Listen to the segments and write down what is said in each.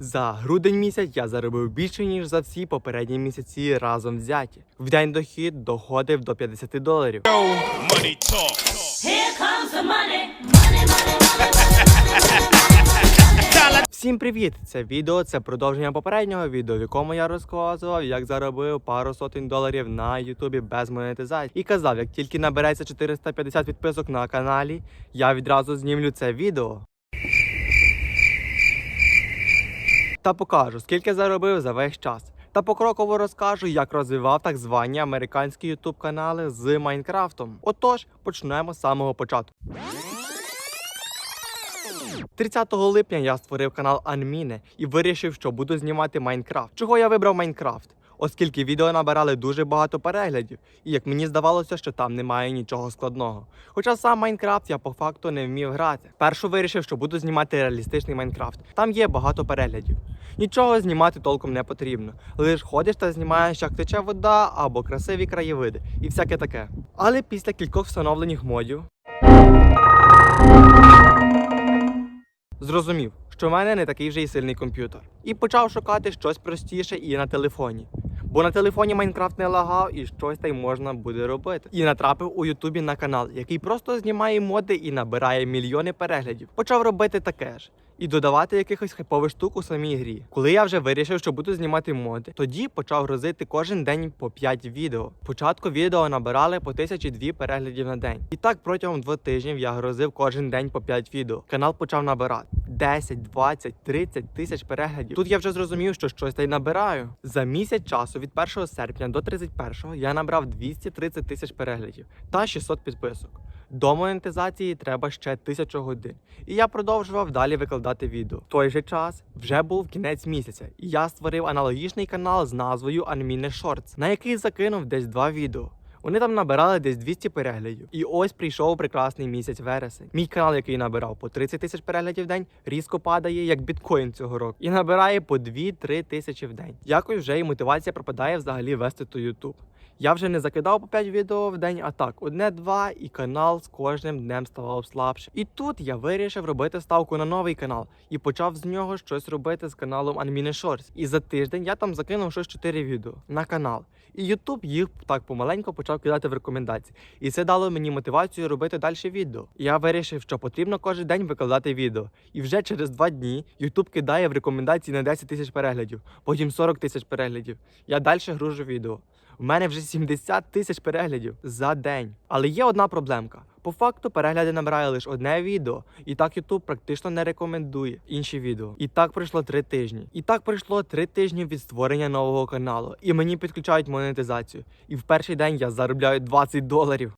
За грудень місяць я заробив більше, ніж за всі попередні місяці разом взяті. В день дохід доходив до 50 доларів. Всім привіт! Це відео це продовження попереднього відео, в якому я розказував, як заробив пару сотень доларів на Ютубі без монетизації. І казав, як тільки набереться 450 підписок на каналі, я відразу знімлю це відео. Та покажу, скільки заробив за весь час. Та покроково розкажу, як розвивав так звані американські ютуб канали з Майнкрафтом. Отож, почнемо з самого початку. 30 липня я створив канал Анміне і вирішив, що буду знімати Майнкрафт. Чого я вибрав Майнкрафт? Оскільки відео набирали дуже багато переглядів, і як мені здавалося, що там немає нічого складного. Хоча сам Майнкрафт я по факту не вмів грати. Першу вирішив, що буду знімати реалістичний Майнкрафт. Там є багато переглядів. Нічого знімати толком не потрібно. Лиш ходиш та знімаєш, як тече вода або красиві краєвиди, і всяке таке. Але після кількох встановлених модів Зрозумів, що в мене не такий вже й сильний комп'ютер. І почав шукати щось простіше і на телефоні. Бо на телефоні Майнкрафт не лагав і щось там можна буде робити. І натрапив у Ютубі на канал, який просто знімає моди і набирає мільйони переглядів. Почав робити таке ж. І додавати якихось хайпових штук у самій грі. Коли я вже вирішив, що буду знімати моди, тоді почав грузити кожен день по 5 відео. Спочатку відео набирали по тисячі дві переглядів на день. І так протягом двох тижнів я грузив кожен день по 5 відео. Канал почав набирати 10, 20, 30 тисяч переглядів. Тут я вже зрозумів, що щось та й набираю. За місяць часу від 1 серпня до 31 я набрав 230 тисяч переглядів та 600 підписок. До монетизації треба ще 1000 годин. І я продовжував далі викладати відео. В той же час вже був кінець місяця, і я створив аналогічний канал з назвою Anmine Shorts, на який закинув десь два відео. Вони там набирали десь 200 переглядів. І ось прийшов прекрасний місяць вересень. Мій канал, який набирав по 30 тисяч переглядів в день, різко падає, як біткоін цього року, і набирає по 2-3 тисячі в день. Якось вже і мотивація пропадає взагалі вести то YouTube. Я вже не закидав по 5 відео в день, а так, одне-два, і канал з кожним днем ставав слабше. І тут я вирішив робити ставку на новий канал і почав з нього щось робити з каналом Anmine Shorts. І за тиждень я там закинув щось 4 відео на канал. І YouTube їх так помаленько почав кидати в рекомендації. І це дало мені мотивацію робити далі відео. Я вирішив, що потрібно кожен день викладати відео. І вже через два дні YouTube кидає в рекомендації на 10 тисяч переглядів, потім 40 тисяч переглядів. Я далі гружу відео. У мене вже 70 тисяч переглядів за день. Але є одна проблемка. По факту перегляди набирає лише одне відео, і так YouTube практично не рекомендує інші відео. І так пройшло три тижні. І так пройшло три тижні від створення нового каналу. І мені підключають монетизацію. І в перший день я заробляю 20 доларів.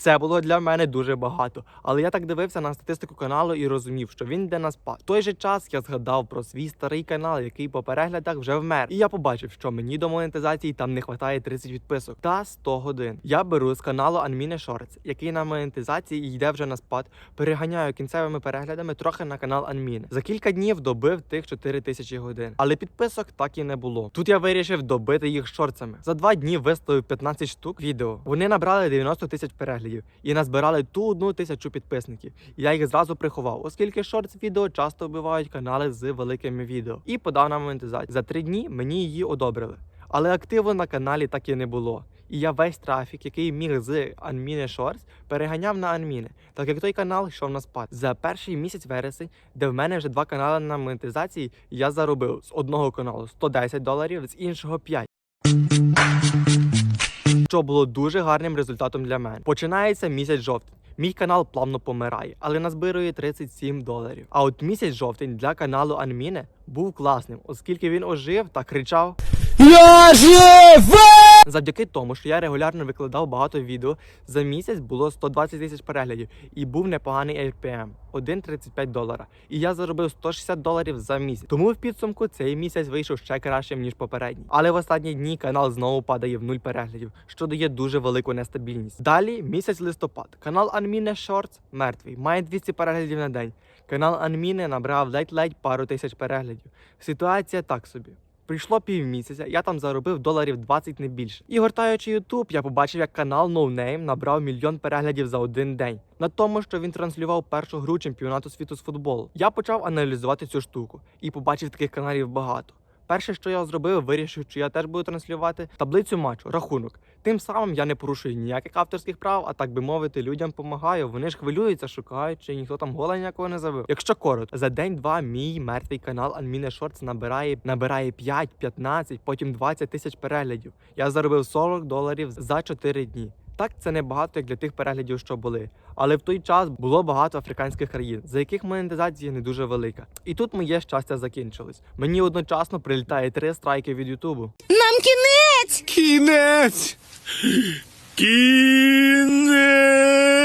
Це було для мене дуже багато, але я так дивився на статистику каналу і розумів, що він йде на спад. Той же час я згадав про свій старий канал, який по переглядах вже вмер. І я побачив, що мені до монетизації там не вистачає 30 підписок та 100 годин. Я беру з каналу Anmine Shorts, який на монетизації йде вже на спад. Переганяю кінцевими переглядами трохи на канал Anmine. За кілька днів добив тих 4 тисячі годин. Але підписок так і не було. Тут я вирішив добити їх шорцами. За два дні виставив 15 штук відео. Вони набрали 90 тисяч переглядів і назбирали ту одну тисячу підписників. Я їх зразу приховав, оскільки шортс відео часто вбивають канали з великими відео. І подав на монетизацію. За три дні мені її одобрили. Але активу на каналі так і не було. І я весь трафік, який міг з Anmine Shorts, переганяв на Anmine, так як той канал йшов на спад. За перший місяць вересень, де в мене вже два канали на монетизації, я заробив з одного каналу 110 доларів, з іншого 5 що було дуже гарним результатом для мене. Починається місяць жовтень. Мій канал плавно помирає, але назбирує 37 доларів. А от місяць жовтень для каналу Анміне був класним, оскільки він ожив та кричав. Я живий! Завдяки тому, що я регулярно викладав багато відео, за місяць було 120 тисяч переглядів і був непоганий RPM – 1,35 долара. І я заробив 160 доларів за місяць. Тому в підсумку цей місяць вийшов ще кращим ніж попередній. Але в останні дні канал знову падає в нуль переглядів, що дає дуже велику нестабільність. Далі місяць листопад. Канал Anmine Shorts мертвий, має 200 переглядів на день. Канал Anmine набрав ледь-ледь пару тисяч переглядів. Ситуація так собі. Прийшло півмісяця, я там заробив доларів 20 не більше. І гортаючи Ютуб, я побачив, як канал No Name набрав мільйон переглядів за один день на тому, що він транслював першу гру чемпіонату світу з футболу. Я почав аналізувати цю штуку і побачив таких каналів багато. Перше, що я зробив, вирішив, що я теж буду транслювати таблицю матчу, рахунок. Тим самим я не порушую ніяких авторських прав, а так би мовити, людям допомагаю. Вони ж хвилюються, шукають, чи ніхто там гола ніякого не забив. Якщо коротко, за день-два мій мертвий канал Anmine Shorts набирає набирає 5, 15, потім 20 тисяч переглядів. Я заробив 40 доларів за 4 дні. Так, це не багато як для тих переглядів, що були. Але в той час було багато африканських країн, за яких монетизація не дуже велика. І тут моє щастя закінчилось. Мені одночасно прилітає три страйки від Ютубу. Нам кінець! Кінець! Кінець!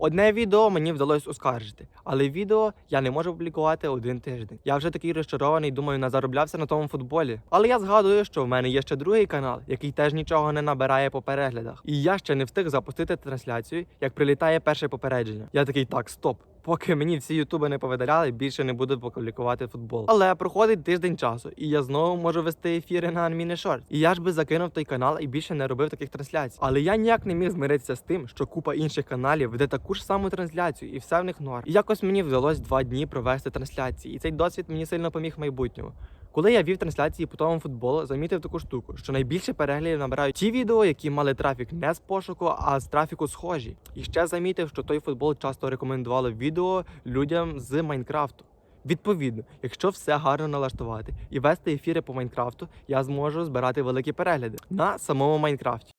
Одне відео мені вдалося оскаржити, але відео я не можу публікувати один тиждень. Я вже такий розчарований, думаю, не зароблявся на тому футболі. Але я згадую, що в мене є ще другий канал, який теж нічого не набирає по переглядах. І я ще не встиг запустити трансляцію, як прилітає перше попередження. Я такий так, стоп. Поки мені всі ютуби не повидаляли, більше не буду публікувати футбол. Але проходить тиждень часу, і я знову можу вести ефіри на Анміни Шорт. І я ж би закинув той канал і більше не робив таких трансляцій. Але я ніяк не міг змиритися з тим, що купа інших каналів веде таку ж саму трансляцію, і все в них норм. І якось мені вдалося два дні провести трансляції, і цей досвід мені сильно поміг в майбутньому. Коли я вів трансляції по тому футболу, замітив таку штуку, що найбільше переглядів набирають ті відео, які мали трафік не з пошуку, а з трафіку схожі. І ще замітив, що той футбол часто рекомендували відео людям з Майнкрафту. Відповідно, якщо все гарно налаштувати і вести ефіри по Майнкрафту, я зможу збирати великі перегляди на самому Майнкрафті.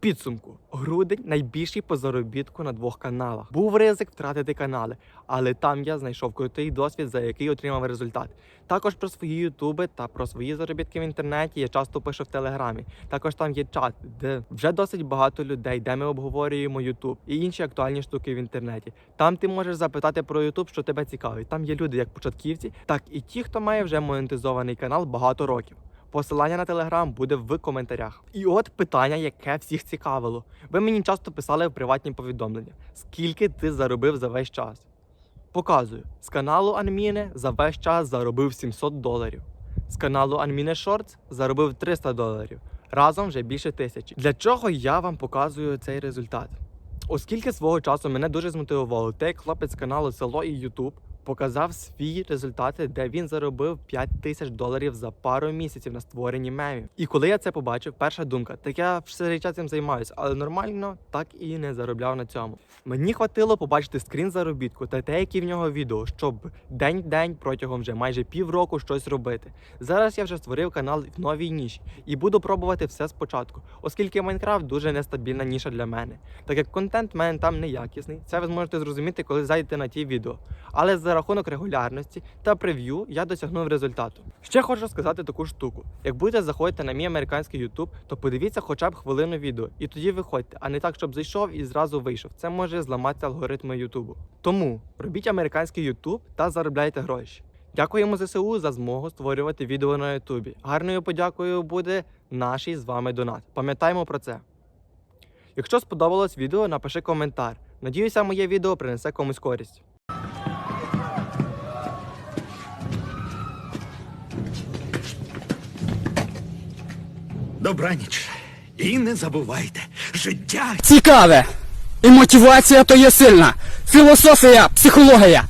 Підсумку грудень найбільший по заробітку на двох каналах. Був ризик втратити канали, але там я знайшов крутий досвід, за який отримав результат. Також про свої ютуби та про свої заробітки в інтернеті я часто пишу в телеграмі. Також там є чат, де вже досить багато людей, де ми обговорюємо Ютуб і інші актуальні штуки в інтернеті. Там ти можеш запитати про Ютуб, що тебе цікавить. Там є люди як початківці, так і ті, хто має вже монетизований канал багато років. Посилання на телеграм буде в коментарях. І от питання, яке всіх цікавило. Ви мені часто писали в приватні повідомлення, скільки ти заробив за весь час. Показую, з каналу Анміне за весь час заробив 700 доларів. З каналу Анміне Shorts заробив 300 доларів. Разом вже більше тисячі. Для чого я вам показую цей результат? Оскільки свого часу мене дуже змотивувало те, як хлопець каналу Село і Ютуб показав свої результати, де він заробив 5 тисяч доларів за пару місяців на створенні мемів. І коли я це побачив, перша думка, так я все час цим займаюся, але нормально так і не заробляв на цьому. Мені хватило побачити скрін заробітку та те, які в нього відео, щоб день в день протягом вже майже півроку щось робити. Зараз я вже створив канал в новій ніші і буду пробувати все спочатку, оскільки Майнкрафт дуже нестабільна ніша для мене, так як контент в мене там неякісний. Це ви зможете зрозуміти, коли зайдете на ті відео. Але за рахунок регулярності та прев'ю я досягнув результату. Ще хочу сказати таку штуку: як будете заходити на мій американський YouTube, то подивіться хоча б хвилину відео, і тоді виходьте, а не так, щоб зайшов і зразу вийшов. Це може зламати алгоритми Ютубу. Тому робіть американський YouTube та заробляйте гроші. Дякуємо ЗСУ за змогу створювати відео на Ютубі. Гарною подякою буде наш з вами донат. Пам'ятаємо про це. Якщо сподобалось відео, напиши коментар. Надіюся, моє відео принесе комусь користь. Добраніч. І не забувайте, життя Цікаве! І мотивація то є сильна. Філософія, психологія.